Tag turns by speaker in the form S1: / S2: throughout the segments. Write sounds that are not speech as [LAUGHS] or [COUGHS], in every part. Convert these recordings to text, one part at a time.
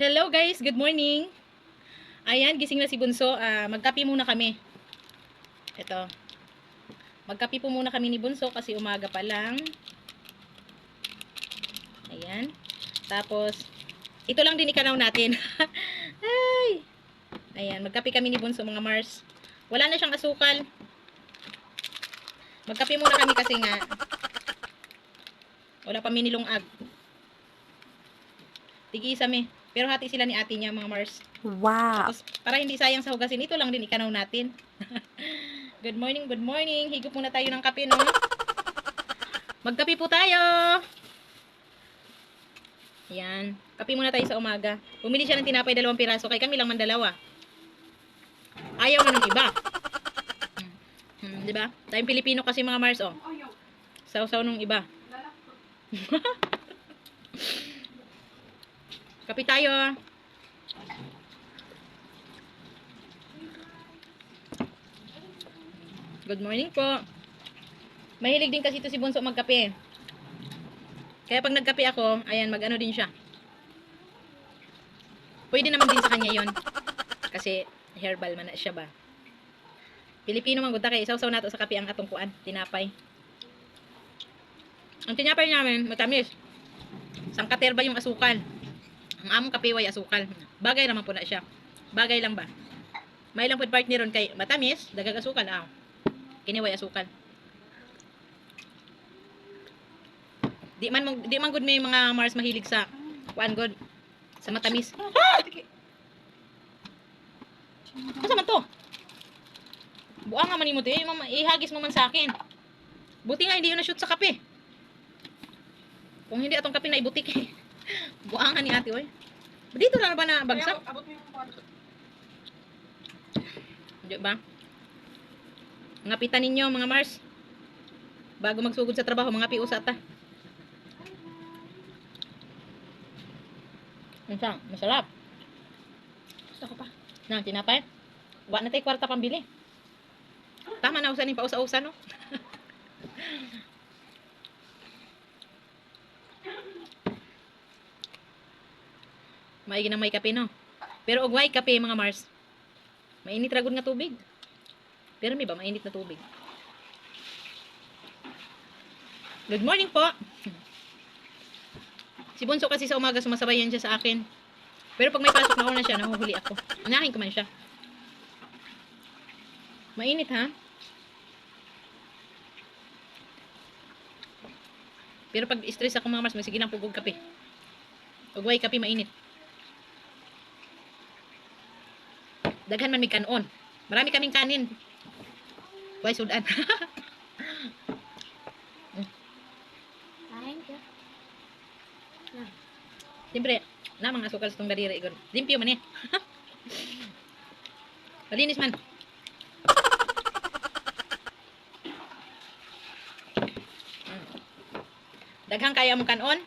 S1: Hello guys, good morning. Ayan, gising na si Bunso. Ah, magkape muna kami. Ito. Magkape po muna kami ni Bunso kasi umaga pa lang. Ayan. Tapos, ito lang din ikanaw natin. [LAUGHS] Ay! Ayan, magkape kami ni Bunso mga Mars. Wala na siyang asukal. Magkape muna kami kasi nga wala pa minilong ag. Tigi-isa mi. Pero hati sila ni ate niya mga Mars.
S2: Wow.
S1: Tapos, para hindi sayang sa hugasin, ito lang din ikanaw natin. [LAUGHS] good morning, good morning. Higop muna tayo ng kape, no? Magkape po tayo. Yan. Kape muna tayo sa umaga. Bumili siya ng tinapay dalawang piraso. Kaya kami lang man dalawa. Ayaw na ng iba. Hmm. Di ba? Tayong Pilipino kasi mga Mars, oh. Sausaw nung iba. [LAUGHS] Kape tayo. Good morning po. Mahilig din kasi ito si Bunso magkape. Kaya pag nagkape ako, ayan, mag-ano din siya. Pwede naman din sa kanya yon Kasi herbal man na siya ba. Pilipino man gud ta kay isaw-saw nato sa kape ang atong kuan, tinapay. Ang tinapay namin, matamis. Sangkater ba yung asukal? Ang among kape way asukal. Bagay naman po na siya. Bagay lang ba? May lang food partner ron kay matamis, dagag asukal ah. Kini way asukal. Di man mo- di man gud may mga Mars mahilig sa kuan good sa matamis. Asa man to? Buang nga man nimo to, eh, mama- ihagis mo man sa akin. Buti nga hindi yun na-shoot sa kape. Kung hindi atong kape na ibutik eh. Buangan ni ate oy. Dito lang ba na bagsak? Di ba? Ngapitan ninyo mga Mars. Bago magsugod sa trabaho, mga piusa ta. Masarap. Masarap.
S2: Gusto ko pa.
S1: Na, tinapay. Wa na tayo kwarta pambili. Tama na usan ni pausa-usa no. [LAUGHS] Maigi na may kape no. Pero og way kape mga Mars. Mainit ragod nga tubig. Pero may ba mainit na tubig? Good morning po. Si Bunso kasi sa umaga sumasabayan siya sa akin. Pero pag may pasok na una siya, nahuhuli ako. Anahin ko man siya. Mainit ha? Pero pag stress ako mga Mars, may sige lang pugog kape. Ugway kape mainit. Daghan man may kanon. Marami kaming kanin. Why sudan?
S2: Kain ka.
S1: Siyempre, namang asukal sa tong daliri. Limpyo man eh. Malinis man. Daghang kaya mo kanon?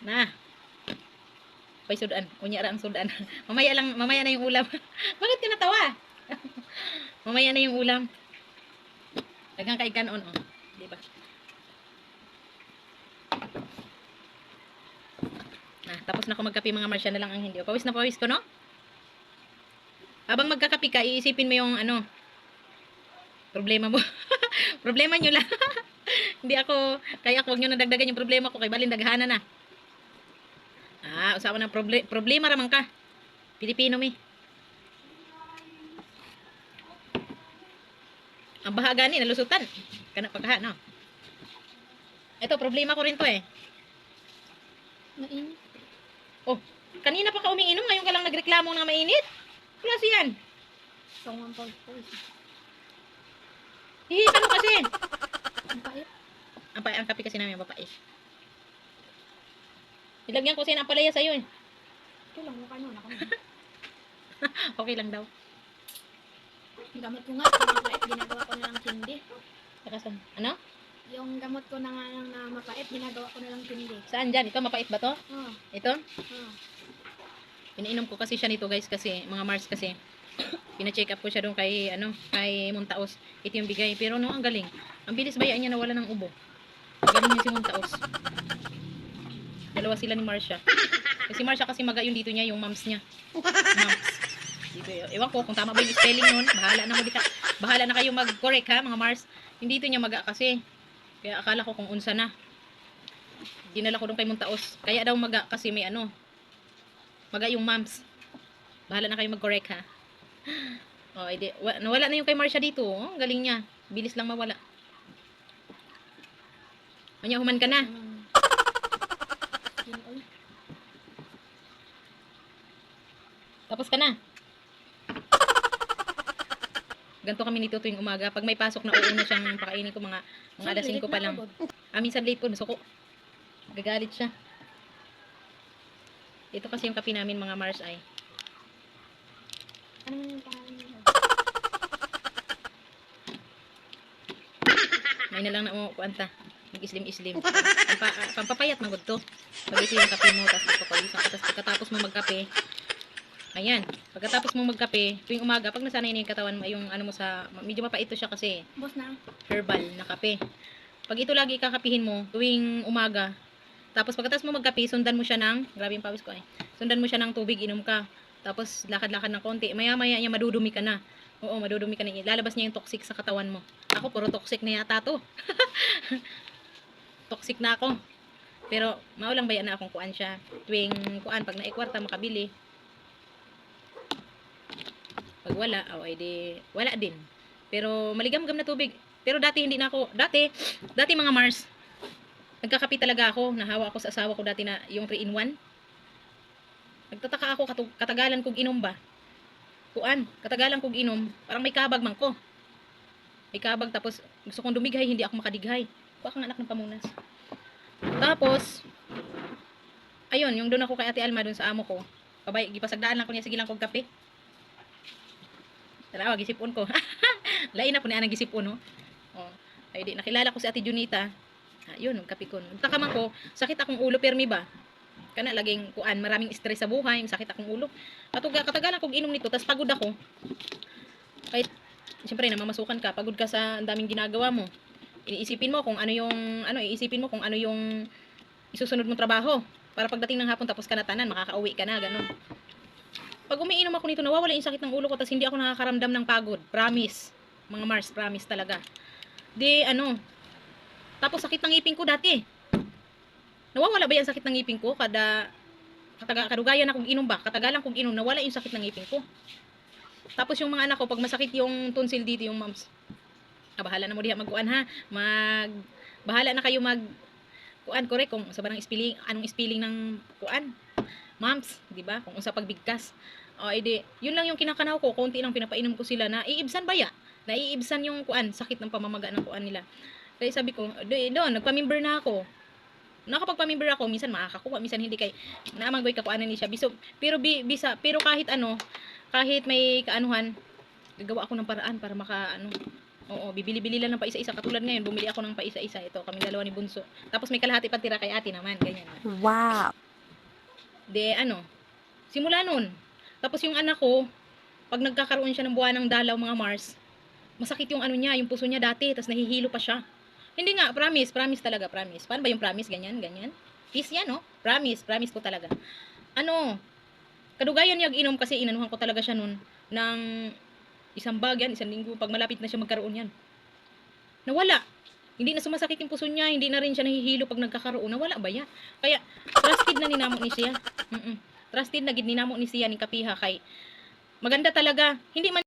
S1: Na. Pay sudan. Unya ra ang sudan. [LAUGHS] mamaya lang, mamaya na yung ulam. [LAUGHS] Bakit ka natawa? [LAUGHS] mamaya na yung ulam. Daghang kay kanon, oh. Di ba? Ah, tapos na ako magkape mga Marsha na lang ang hindi. Pawis na pawis ko, no? Habang magkakape ka, iisipin mo yung ano, problema mo. problema nyo lang. hindi ako, kaya huwag nyo nadagdagan yung problema ko, kay balin daghana na. Ah, usapan ng proble- problema raman ka. Pilipino mi. Ang bahaga ni, nalusutan. Kana pagkaha, no? Ito, problema ko rin to eh.
S2: Mainit.
S1: Oh, kanina pa ka umiinom, ngayon ka lang nagreklamo na mainit. Klase yan.
S2: Gusto ko ang pag-post.
S1: Hihitan mo kasi.
S2: Ang pait.
S1: Ang, pa- ang kape kasi namin mapapait. Ilagyan ko siya ng palaya sa'yo eh.
S2: Ito lang, mukha nyo. Ako. [LAUGHS]
S1: Okay lang daw.
S2: Gamot ko nga, mapait, ginagawa ko na lang tindi.
S1: Nakasan. Ano?
S2: Yung gamot ko na nga lang na mapait, ginagawa ko na lang tindi.
S1: Saan dyan? Ito, mapait ba to?
S2: Oh,
S1: Ito?
S2: oh.
S1: Iniinom ko kasi siya nito guys kasi, mga Mars kasi. [COUGHS] Pina-check up ko siya doon kay, ano, kay Muntaos. Ito yung bigay. Pero no, ang galing. Ang bilis bayaan niya nawala ng ubo. Galing niya si Muntaos. Dalawa sila ni Marsha. Kasi Marsha kasi maga yung dito niya, yung moms niya. Moms. Dito, ewan ko kung tama ba yung spelling nun. Bahala na mo di ka. Bahala na kayo mag-correct ha, mga Mars. Yung dito niya maga kasi. Kaya akala ko kung unsa na. Dinala ko doon kay Muntaos. Kaya daw maga kasi may ano. Maga yung moms. Bahala na kayo mag-correct ha. Oh, edi, wa- nawala na yung kay Marsha dito. Oh, galing niya. Bilis lang mawala. Manya, human ka na.
S2: Yun.
S1: Tapos ka na. Ganto kami nito tuwing umaga. Pag may pasok na uuna siyang pakainin ko mga mga alas 5 pa lang. Ah, minsan late ko, nasuko. Gagalit siya. Ito kasi yung kape namin mga Mars ay.
S2: Ano yung?
S1: May na lang na mo kuanta. Mag-islim-islim. Pampa, pampapayat man gud to. Pag ito yung kape mo, tapos papawisan ka, tapos pagkatapos mo magkape, ayan, pagkatapos mo magkape, tuwing umaga, pag nasanay na yung katawan mo, yung ano mo sa, medyo mapait to siya kasi,
S2: Boss na.
S1: herbal na kape. Pag ito lagi kakapihin mo tuwing umaga, tapos pagkatapos mo magkape, sundan mo siya ng, grabe yung pawis ko eh, sundan mo siya ng tubig, inom ka. Tapos lakad-lakad ng konti. Maya-maya niya madudumi ka na. Oo, madudumi ka na. Lalabas niya yung toxic sa katawan mo. Ako, puro toxic na yata to. [LAUGHS] toxic na ako. Pero, maulang bayan na akong kuan siya. Tuwing kuan, pag naikwarta, makabili. Pag wala, oh, ay di, wala din. Pero, maligam-gam na tubig. Pero dati hindi na ako, dati, dati mga Mars, nagkakapi talaga ako, nahawa ako sa asawa ko dati na yung 3 in 1. Nagtataka ako, katagalan kong inom ba? Kuan, katagalan kong inom, parang may kabag man ko. May kabag, tapos gusto kong dumighay, hindi ako makadighay. Kuha anak ng pamunas. Tapos, ayun, yung doon ako kay Ate Alma, doon sa amo ko, pabay, gipasagdaan lang ko niya, sige lang kong kape. Tara, gisipon ko. [LAUGHS] Lain na po na ang gisipon, no? Oh, ay di, nakilala ko si Ate Junita. Ah, yun, nagkape ko. Nagtaka man ko, sakit akong ulo, permi ba? Kana laging kuan, maraming stress sa buhay, sakit akong ulo. Katuga, katagalan kong inom nito, tas pagod ako. Kahit, siyempre, namamasukan ka, pagod ka sa ang daming ginagawa mo. Iisipin mo kung ano yung, ano, iisipin mo kung ano yung isusunod mong trabaho. Para pagdating ng hapon, tapos ka na tanan, makakauwi ka na, ganun. Pag umiinom ako nito, nawawala yung sakit ng ulo ko, tas hindi ako nakakaramdam ng pagod. Promise. Mga Mars, promise talaga. Di, ano, tapos sakit ng ngipin ko dati. Nawawala ba yung sakit ng ngipin ko kada kataga, kadugayan akong inom ba? Katagalan kong inom, nawala yung sakit ng ngipin ko. Tapos yung mga anak ko, pag masakit yung tonsil dito, yung moms, ah, bahala na mo diha magkuan ha. Mag, bahala na kayo mag, kuan, correct, kung sa barang spelling, anong spelling ng kuan. Moms, di ba? Kung unsa pagbigkas. O, edi, yun lang yung kinakanaw ko, konti lang pinapainom ko sila na iibsan ba ya? Naiibsan yung kuan, sakit ng pamamaga ng kuan nila. Kaya sabi ko, do- doon, nagpa-member na ako nakapagpamember ako, minsan makakakuha, minsan hindi kay naamang goy kakuanan ni siya. Biso, pero bi, bisa, pero kahit ano, kahit may kaanuhan, gagawa ako ng paraan para maka ano. Oo, bibili-bili lang ng pa isa-isa. Katulad ngayon, bumili ako ng pa isa-isa. Ito, kami dalawa ni Bunso. Tapos may kalahati pa tira kay ate naman, ganyan.
S3: Wow.
S1: De, ano, simula nun. Tapos yung anak ko, pag nagkakaroon siya ng buwan ng dalaw, mga Mars, masakit yung ano niya, yung puso niya dati, tapos nahihilo pa siya. Hindi nga, promise, promise talaga, promise. Paano ba yung promise? Ganyan, ganyan. Peace yan, no? Promise, promise ko talaga. Ano, kadugayan niya inom kasi inanuhan ko talaga siya nun ng isang bag yan, isang linggo, pag malapit na siya magkaroon yan. Nawala. Hindi na sumasakit yung puso niya, hindi na rin siya nahihilo pag nagkakaroon. Nawala ba yan? Kaya, trusted na ninamo ni siya. Mm-mm. Trusted na gid ninamo ni siya ni Kapiha kay maganda talaga. Hindi man